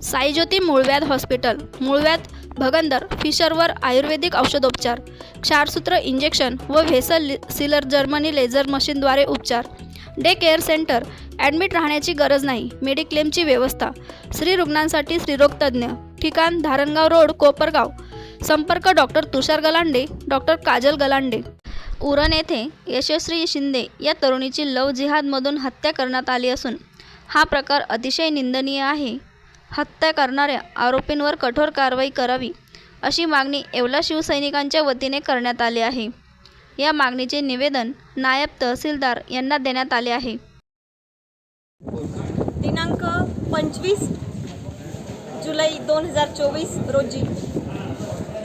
साईज्योती मूळव्याध हॉस्पिटल मूळव्याध भगंदर फिशरवर आयुर्वेदिक औषधोपचार क्षारसूत्र इंजेक्शन व व्हेसल सिलर जर्मनी लेझर मशीनद्वारे उपचार. डे केअर सेंटर ॲडमिट राहण्याची गरज नाही मेडिक्लेमची व्यवस्था. स्त्री रुग्णांसाठी स्त्रीरोगतज्ञ ठिकाण धारणगाव रोड कोपरगाव. संपर्क डॉक्टर तुषार गलांडे डॉक्टर काजल गलांडे. उरण येथे यशस्वी शिंदे या तरुणीची लव जिहादमधून हत्या करण्यात आली असून हा प्रकार अतिशय निंदनीय आहे. हत्या करणाऱ्या आरोपींवर कठोर कारवाई करावी अशी मागणी येवला शिवसैनिकांच्या वतीने करण्यात आली आहे. या मागणीचे निवेदन नायब तहसीलदार यांना देण्यात आले आहे. दिनांक पंचवीस जुलै दोन हजार चोवीस रोजी.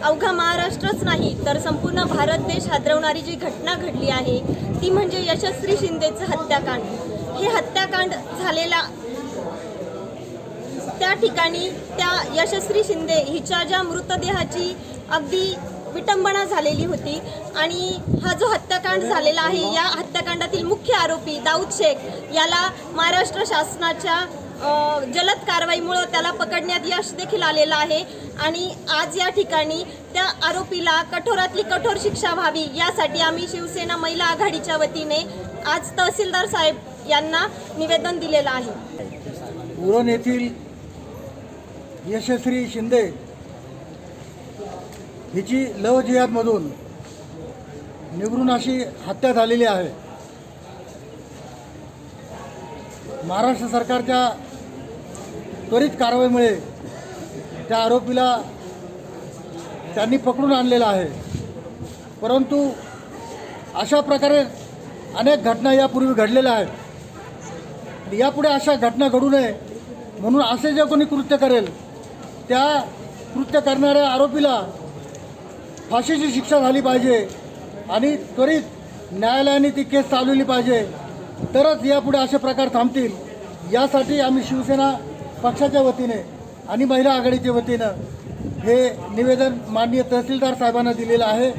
अवघा महाराष्ट्रच नाही तर संपूर्ण भारत देश हादरवणारी जी घटना घडली आहे ती म्हणजे यशस्वी शिंदेचं हत्याकांड. हे हत्याकांड झा त्या ठिकाणी त्या यशस्वी शिंदे हिच्या ज्या मृतदेहाची अगदी विटंबना झालेली होती आणि हा जो हत्याकांड झालेला आहे या हत्याकांडातील मुख्य आरोपी दाऊद शेख याला महाराष्ट्र शासनाच्या जलद कारवाईमुळं त्याला पकडण्यात यश देखील आलेलं आहे. आणि आज या ठिकाणी त्या आरोपीला कठोरातली कठोर शिक्षा व्हावी यासाठी आम्ही शिवसेना महिला आघाडीच्या वतीने आज तहसीलदार साहेब यांना निवेदन दिलेलं आहे. उरण येथील यशस्वी शिंदे हिची लव जिहादमधून निवडून अशी हत्या झालेली आहे. महाराष्ट्र सरकारच्या त्वरित कारवाईमुळे त्या आरोपीला त्यांनी पकडून आणलेला आहे. परंतु अशा प्रकारे अनेक घटना यापूर्वी घडलेल्या आहेत. यापुढे अशा घटना घडू नये म्हणून असे जे कोणी कृत्य करेल त्या कृत्य करणाऱ्या आरोपीला फाशीची शिक्षा झाली पाहिजे आणि त्वरित न्यायालयाने ती केस चालवली पाहिजे. तरच यापुढे असे प्रकार थांबतील. यासाठी आम्ही शिवसेना पक्षाच्या वतीने आणि महिला आघाडीच्या वतीनं हे निवेदन माननीय तहसीलदार साहेबांना दिलेलं आहे.